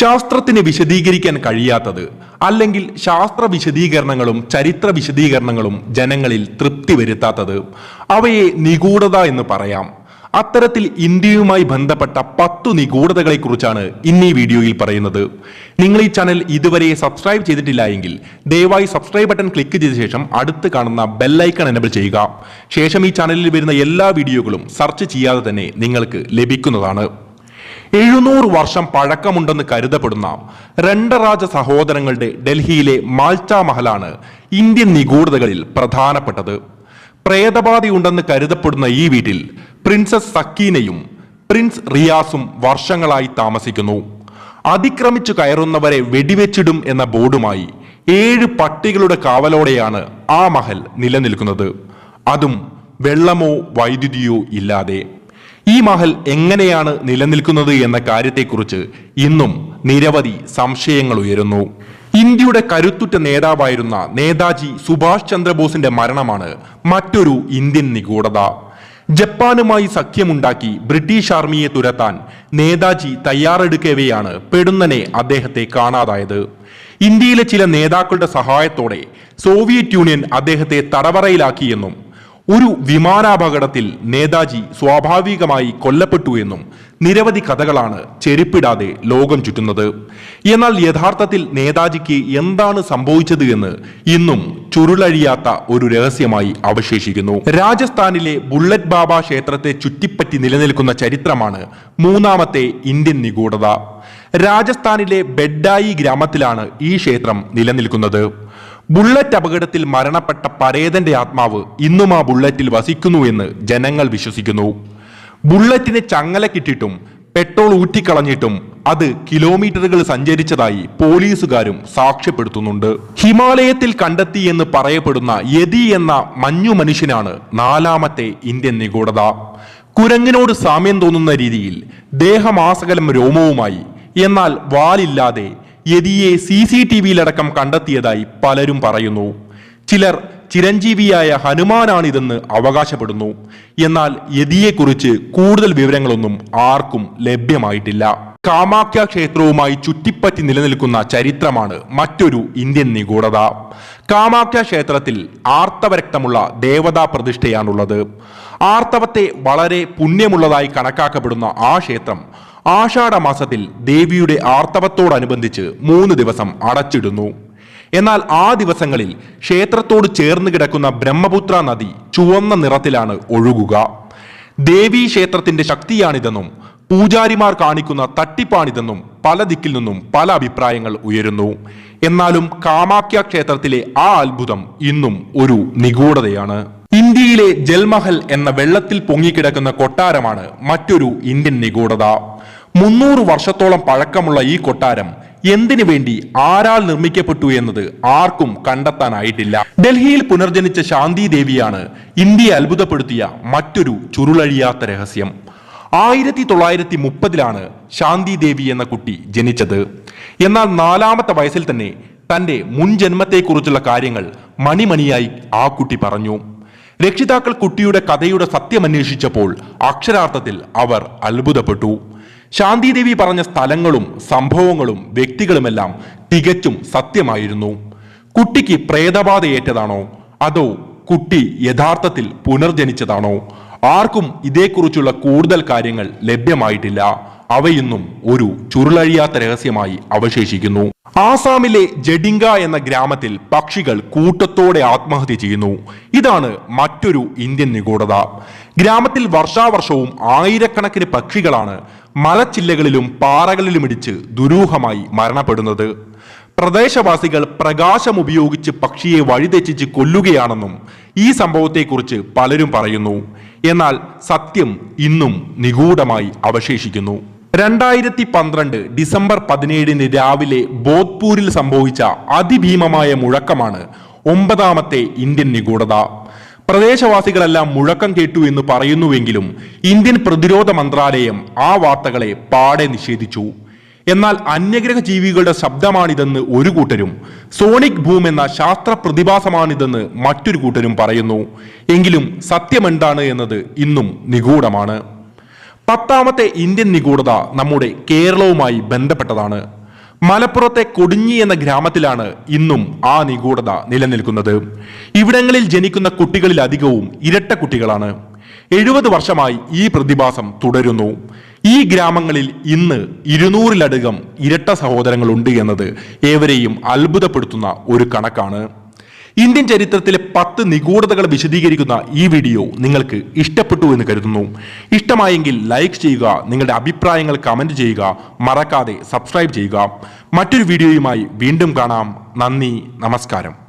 ശാസ്ത്രത്തിന് വിശദീകരിക്കാൻ കഴിയാത്തത് അല്ലെങ്കിൽ ശാസ്ത്ര വിശദീകരണങ്ങളും ചരിത്ര വിശദീകരണങ്ങളും ജനങ്ങളിൽ തൃപ്തി വരുത്താത്തത് അവയെ നിഗൂഢത എന്ന് പറയാം. അത്തരത്തിൽ ഇന്ത്യയുമായി ബന്ധപ്പെട്ട പത്തു നിഗൂഢതകളെ കുറിച്ചാണ് ഇന്ന് ഈ വീഡിയോയിൽ പറയുന്നത്. നിങ്ങൾ ഈ ചാനൽ ഇതുവരെ സബ്സ്ക്രൈബ് ചെയ്തിട്ടില്ല എങ്കിൽ ദയവായി സബ്സ്ക്രൈബ് ബട്ടൺ ക്ലിക്ക് ചെയ്ത ശേഷം അടുത്ത് കാണുന്ന ബെല്ലൈക്കൺ എനബിൾ ചെയ്യുക. ശേഷം ഈ ചാനലിൽ വരുന്ന എല്ലാ വീഡിയോകളും സെർച്ച് ചെയ്യാതെ തന്നെ നിങ്ങൾക്ക് ലഭിക്കുന്നതാണ്. എഴുന്നൂറ് വർഷം പഴക്കമുണ്ടെന്ന് കരുതപ്പെടുന്ന രണ്ടരാജ സഹോദരങ്ങളുടെ ഡൽഹിയിലെ മാൽച്ച മഹലാണ് ഇന്ത്യൻ നിഗൂഢതകളിൽ പ്രധാനപ്പെട്ടത്. പ്രേതബാധയുണ്ടെന്ന് കരുതപ്പെടുന്ന ഈ വീട്ടിൽ പ്രിൻസസ് സക്കീനയും പ്രിൻസ് റിയാസും വർഷങ്ങളായി താമസിക്കുന്നു. അതിക്രമിച്ചു കയറുന്നവരെ വെടിവെച്ചിടും എന്ന ബോർഡുമായി ഏഴ് പട്ടികളുടെ കാവലോടെയാണ് ആ മഹൽ നിലനിൽക്കുന്നത്. അതും വെള്ളമോ വൈദ്യുതിയോ ഇല്ലാതെ. ഈ മഹൽ എങ്ങനെയാണ് നിലനിൽക്കുന്നത് എന്ന കാര്യത്തെക്കുറിച്ച് ഇന്നും നിരവധി സംശയങ്ങൾ ഉയരുന്നു. ഇന്ത്യയുടെ കരുത്തുറ്റ നേതാവായിരുന്ന നേതാജി സുഭാഷ് ചന്ദ്രബോസിന്റെ മരണമാണ് മറ്റൊരു ഇന്ത്യൻ നിഗൂഢത. ജപ്പാനുമായി സഖ്യമുണ്ടാക്കി ബ്രിട്ടീഷ് ആർമിയെ തുരത്താൻ നേതാജി തയ്യാറെടുക്കവെയാണ് പെടുന്നനെ അദ്ദേഹത്തെ കാണാതായത്. ഇന്ത്യയിലെ ചില നേതാക്കളുടെ സഹായത്തോടെ സോവിയറ്റ് യൂണിയൻ അദ്ദേഹത്തെ തടവറയിലാക്കിയെന്നും ഒരു വിമാനാപകടത്തിൽ നേതാജി സ്വാഭാവികമായി കൊല്ലപ്പെട്ടു എന്നും നിരവധി കഥകളാണ് ചെരുപ്പിടാതെ ലോകം ചുറ്റുന്നത്. എന്നാൽ യഥാർത്ഥത്തിൽ നേതാജിക്ക് എന്താണ് സംഭവിച്ചത് എന്ന് ഇന്നും ചുരുളഴിയാത്ത ഒരു രഹസ്യമായി അവശേഷിക്കുന്നു. രാജസ്ഥാനിലെ ബുള്ളറ്റ് ബാബ ക്ഷേത്രത്തെ ചുറ്റിപ്പറ്റി നിലനിൽക്കുന്ന ചരിത്രമാണ് മൂന്നാമത്തെ ഇന്ത്യൻ നിഗൂഢത. രാജസ്ഥാനിലെ ബെഡായി ഗ്രാമത്തിലാണ് ഈ ക്ഷേത്രം നിലനിൽക്കുന്നത്. ബുള്ളറ്റ് അപകടത്തിൽ മരണപ്പെട്ട പരേതന്റെ ആത്മാവ് ഇന്നും ആ ബുള്ളറ്റിൽ വസിക്കുന്നു എന്ന് ജനങ്ങൾ വിശ്വസിക്കുന്നു. ബുള്ളറ്റിനെ ചങ്ങലക്കിട്ടിട്ടും പെട്രോൾ ഊറ്റിക്കളഞ്ഞിട്ടും അത് കിലോമീറ്ററുകൾ സഞ്ചരിച്ചതായി പോലീസുകാരും സാക്ഷ്യപ്പെടുത്തുന്നുണ്ട്. ഹിമാലയത്തിൽ കണ്ടെത്തി എന്ന് പറയപ്പെടുന്ന യതി എന്ന മഞ്ഞു മനുഷ്യനാണ് നാലാമത്തെ ഇന്ത്യൻ നിഗൂഢത. കുരങ്ങിനോട് സാമ്യം തോന്നുന്ന രീതിയിൽ ദേഹമാസകലം രോമവുമായി എന്നാൽ വാലില്ലാതെ യതിയെ സി സി ടി വിയിലടക്കം കണ്ടെത്തിയതായി പലരും പറയുന്നു. ചിലർ ചിരഞ്ജീവിയായ ഹനുമാനാണിതെന്ന് അവകാശപ്പെടുന്നു. എന്നാൽ യതിയെക്കുറിച്ച് കൂടുതൽ വിവരങ്ങളൊന്നും ആർക്കും ലഭ്യമായിട്ടില്ല. കാമാഖ്യ ക്ഷേത്രവുമായി ചുറ്റിപ്പറ്റി നിലനിൽക്കുന്ന ചരിത്രമാണ് മറ്റൊരു ഇന്ത്യൻ നിഗൂഢത. കാമാഖ്യ ക്ഷേത്രത്തിൽ ആർത്തവരക്തമുള്ള ദേവതാ പ്രതിഷ്ഠയാണുള്ളത്. ആർത്തവത്തെ വളരെ പുണ്യമുള്ളതായി കണക്കാക്കപ്പെടുന്ന ആ ക്ഷേത്രം ആഷാഢ മാസത്തിൽ ദേവിയുടെ ആർത്തവത്തോടനുബന്ധിച്ച് മൂന്ന് ദിവസം അടച്ചിടുന്നു. എന്നാൽ ആ ദിവസങ്ങളിൽ ക്ഷേത്രത്തോട് ചേർന്ന് കിടക്കുന്ന ബ്രഹ്മപുത്ര നദി ചുവന്ന നിറത്തിലാണ് ഒഴുകുക. ദേവീ ക്ഷേത്രത്തിന്റെ ശക്തിയാണിതെന്നും പൂജാരിമാർ കാണിക്കുന്ന തട്ടിപ്പാണിതെന്നും പല ദിക്കിൽ നിന്നും പല അഭിപ്രായങ്ങൾ ഉയരുന്നു. എന്നാലും കാമാക്യ ക്ഷേത്രത്തിലെ ആ അത്ഭുതം ഇന്നും ഒരു നിഗൂഢതയാണ്. ഇന്ത്യയിലെ ജൽമഹൽ എന്ന വെള്ളത്തിൽ പൊങ്ങിക്കിടക്കുന്ന കൊട്ടാരമാണ് മറ്റൊരു ഇന്ത്യൻ നിഗൂഢത. മുന്നൂറ് വർഷത്തോളം പഴക്കമുള്ള ഈ കൊട്ടാരം എന്തിനു വേണ്ടി ആരാൽ നിർമ്മിക്കപ്പെട്ടു എന്നത് ആർക്കും കണ്ടെത്താനായിട്ടില്ല. ഡൽഹിയിൽ പുനർജനിച്ച ശാന്തി ദേവിയാണ് ഇന്ത്യയെ അത്ഭുതപ്പെടുത്തിയ മറ്റൊരു ചുരുളഴിയാത്ത രഹസ്യം. ആയിരത്തി തൊള്ളായിരത്തി മുപ്പതിലാണ് ശാന്തി ദേവി എന്ന കുട്ടി ജനിച്ചത്. എന്നാൽ നാലാമത്തെ വയസ്സിൽ തന്നെ തന്റെ മുൻ ജന്മത്തെക്കുറിച്ചുള്ള കാര്യങ്ങൾ മണിമണിയായി ആ കുട്ടി പറഞ്ഞു. രക്ഷിതാക്കൾ കുട്ടിയുടെ കഥയുടെ സത്യമന്വേഷിച്ചപ്പോൾ അക്ഷരാർത്ഥത്തിൽ അവർ അത്ഭുതപ്പെട്ടു. ശാന്തിദേവി പറഞ്ഞ സ്ഥലങ്ങളും സംഭവങ്ങളും വ്യക്തികളുമെല്ലാം തികച്ചും സത്യമായിരുന്നു. കുട്ടിക്ക് പ്രേതബാധയേറ്റതാണോ? അതോ കുട്ടി യഥാർത്ഥത്തിൽ പുനർജനിച്ചതാണോ? ആർക്കും ഇതേക്കുറിച്ചുള്ള കൂടുതൽ കാര്യങ്ങൾ ലഭ്യമായിട്ടില്ല. അവയിന്നും ഒരു ചുരുളഴിയാത്ത രഹസ്യമായി അവശേഷിക്കുന്നു. ആസാമിലെ ജഡിങ്ക എന്ന ഗ്രാമത്തിൽ പക്ഷികൾ കൂട്ടത്തോടെ ആത്മഹത്യ ചെയ്യുന്നു. ഇതാണ് മറ്റൊരു ഇന്ത്യൻ നിഗൂഢത. ഗ്രാമത്തിൽ വർഷാവർഷവും ആയിരക്കണക്കിന് പക്ഷികളാണ് മലച്ചില്ലകളിലും പാറകളിലും ഇടിച്ച് ദുരൂഹമായി മരണപ്പെടുന്നത്. പ്രദേശവാസികൾ പ്രകാശം ഉപയോഗിച്ച് പക്ഷിയെ വഴിതെറ്റിച്ച് കൊല്ലുകയാണെന്നും ഈ സംഭവത്തെക്കുറിച്ച് പലരും പറയുന്നു. എന്നാൽ സത്യം ഇന്നും നിഗൂഢമായി അവശേഷിക്കുന്നു. രണ്ടായിരത്തി പന്ത്രണ്ട് ഡിസംബർ പതിനേഴിന് രാവിലെ ബോധ്പൂരിൽ സംഭവിച്ച അതിഭീമമായ മുഴക്കമാണ് ഒമ്പതാമത്തെ ഇന്ത്യൻ നിഗൂഢത. പ്രദേശവാസികളെല്ലാം മുഴക്കം കേട്ടു എന്ന് പറയുന്നുവെങ്കിലും ഇന്ത്യൻ പ്രതിരോധ മന്ത്രാലയം ആ വാർത്തകളെ പാടെ നിഷേധിച്ചു. എന്നാൽ അന്യഗ്രഹ ജീവികളുടെ ശബ്ദമാണിതെന്ന് ഒരു കൂട്ടരും സോണിക് ഭൂം എന്ന ശാസ്ത്ര പ്രതിഭാസമാണിതെന്ന് മറ്റൊരു കൂട്ടരും പറയുന്നു. എങ്കിലും സത്യമെന്താണ് എന്നത് ഇന്നും നിഗൂഢമാണ്. പത്താമത്തെ ഇന്ത്യൻ നിഗൂഢത നമ്മുടെ കേരളവുമായി ബന്ധപ്പെട്ടതാണ്. മലപ്പുറത്തെ കൊടിഞ്ഞി എന്ന ഗ്രാമത്തിലാണ് ഇന്നും ആ നിഗൂഢത നിലനിൽക്കുന്നത്. ഇവിടങ്ങളിൽ ജനിക്കുന്ന കുട്ടികളിൽ അധികവും ഇരട്ട കുട്ടികളാണ്. എഴുപത് വർഷമായി ഈ പ്രതിഭാസം തുടരുന്നു. ഈ ഗ്രാമങ്ങളിൽ ഇന്ന് ഇരുന്നൂറിലധികം ഇരട്ട സഹോദരങ്ങളുണ്ട് എന്നത് ഏവരെയും അത്ഭുതപ്പെടുത്തുന്ന ഒരു കണക്കാണ്. ഇന്ത്യൻ ചരിത്രത്തിലെ പത്ത് നിഗൂഢതകൾ വിശദീകരിക്കുന്ന ഈ വീഡിയോ നിങ്ങൾക്ക് ഇഷ്ടപ്പെട്ടു എന്ന് കരുതുന്നു. ഇഷ്ടമായെങ്കിൽ ലൈക്ക് ചെയ്യുക നിങ്ങളുടെ അഭിപ്രായങ്ങൾ കമന്റ് ചെയ്യുക മറക്കാതെ സബ്സ്ക്രൈബ് ചെയ്യുക. മറ്റൊരു വീഡിയോയുമായി വീണ്ടും കാണാം. നന്ദി നമസ്കാരം.